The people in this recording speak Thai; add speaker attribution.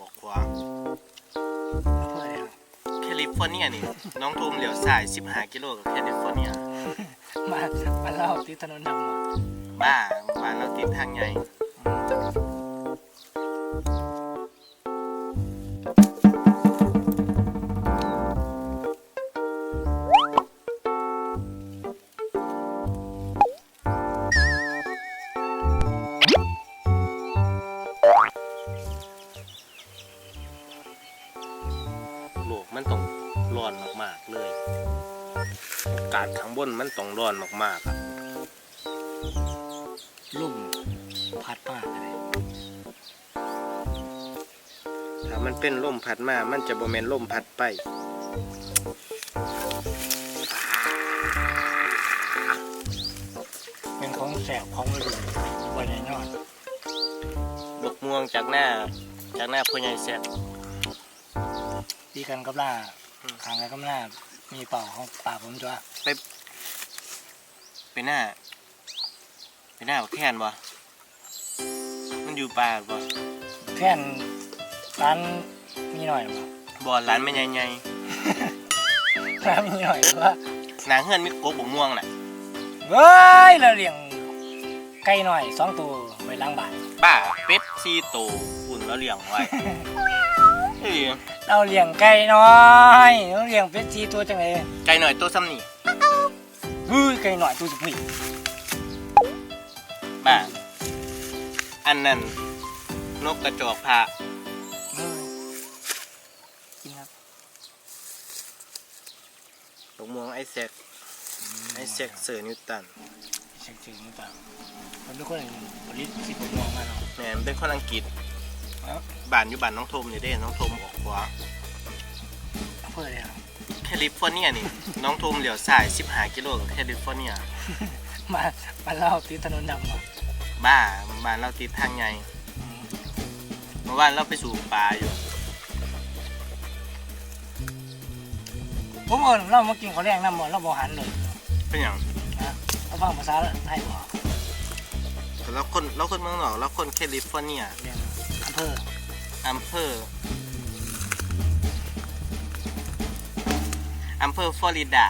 Speaker 1: ออกขวา
Speaker 2: เพื่ออะไรอะ
Speaker 1: แคลิฟอร์เนียนี่ น้องทูมเหลียวซ้าย 15 กิโลกับแคลิฟอร์เนีย
Speaker 2: มามาเล่าที่ถนนดำมา
Speaker 1: บ้าบ้านเราติดทางใหญ่ ร้อนมากๆเลยอากาศข้างบนมันต้องร้อนมากๆอะ
Speaker 2: ลุ่มพัดมากเลย
Speaker 1: ถ้ามันเป็นลมพัดมา มันจะบ่แม่นลมพัดไป
Speaker 2: เป็นของแสบของฤดูวันไหนนอน
Speaker 1: บกม่วงจากหน้าจากหน้าพ่อใหญ่แซ่บ
Speaker 2: ดีกันกับหน้า ทางกันกับหน้ามีเป่าของป่าผมจ้ะ
Speaker 1: ไปหน้า ไปหน้าบักแค่นบ่ มันอยู่ป่าบ่
Speaker 2: แค่นร้านมีหน่อยหรอ
Speaker 1: บ่ร้านแม่ใหญ่
Speaker 2: ร้านมีหน่อยหรือว่า
Speaker 1: ๆหนาเฮือนมีกกบกม่วงน่ะ
Speaker 2: เฮ้ยเราเลี้ยงไก่หน่อยสองตัวไว้ล้างบ้าน
Speaker 1: ป้าเป็ดซีโตวอุ่นแล้วเลี้ยงไว้เฮ้ย
Speaker 2: เราเลี้ยงไก่น้อยเราเลี้ยงเป็ดจีตัวจังเลย
Speaker 1: ไก่หน่อยตัวซ้ำนี่
Speaker 2: เฮ้ยไก่หน่อยตัวจะผี
Speaker 1: บ้าอันนั้นนกกระจอกพระ
Speaker 2: เฮ้ยกินครับ
Speaker 1: บกม่วงไอแซกไอแซกเสือนิวตัน
Speaker 2: เช็คชื่อนี่ต่างมันเป็นคนผลิตสิบหกโมงมาเนาะ
Speaker 1: แม่นเป็นคนอังกฤษ
Speaker 2: ครั บ
Speaker 1: บ้านอยู่บ้านน้องโทมนี่เด้ น้องโทมออกขวา
Speaker 2: เพื่ออะไรอะ
Speaker 1: แคลิฟอร์เนียนี่ น้องโทมเหลียวซ้าย15กิโลกับแคลิฟอร์เนีย
Speaker 2: มามาเล่าที่ถนนดำมา
Speaker 1: บ้าบ้านเราติดทางใหญ่เมื่อวานเราไปสู่ป่าอยู่
Speaker 2: ผมเอิญเรามากินข้าวแรงน้ำมันเราบอหันเลย
Speaker 1: เป็นอย่าง
Speaker 2: นะเราฟังภาษาไทยบอก
Speaker 1: แต่เราคนเราคนเมืองนอกเราคนแคลิฟอร์เนีย
Speaker 2: เรียน อำเภอ
Speaker 1: อำเภออำเภอฟลอริดา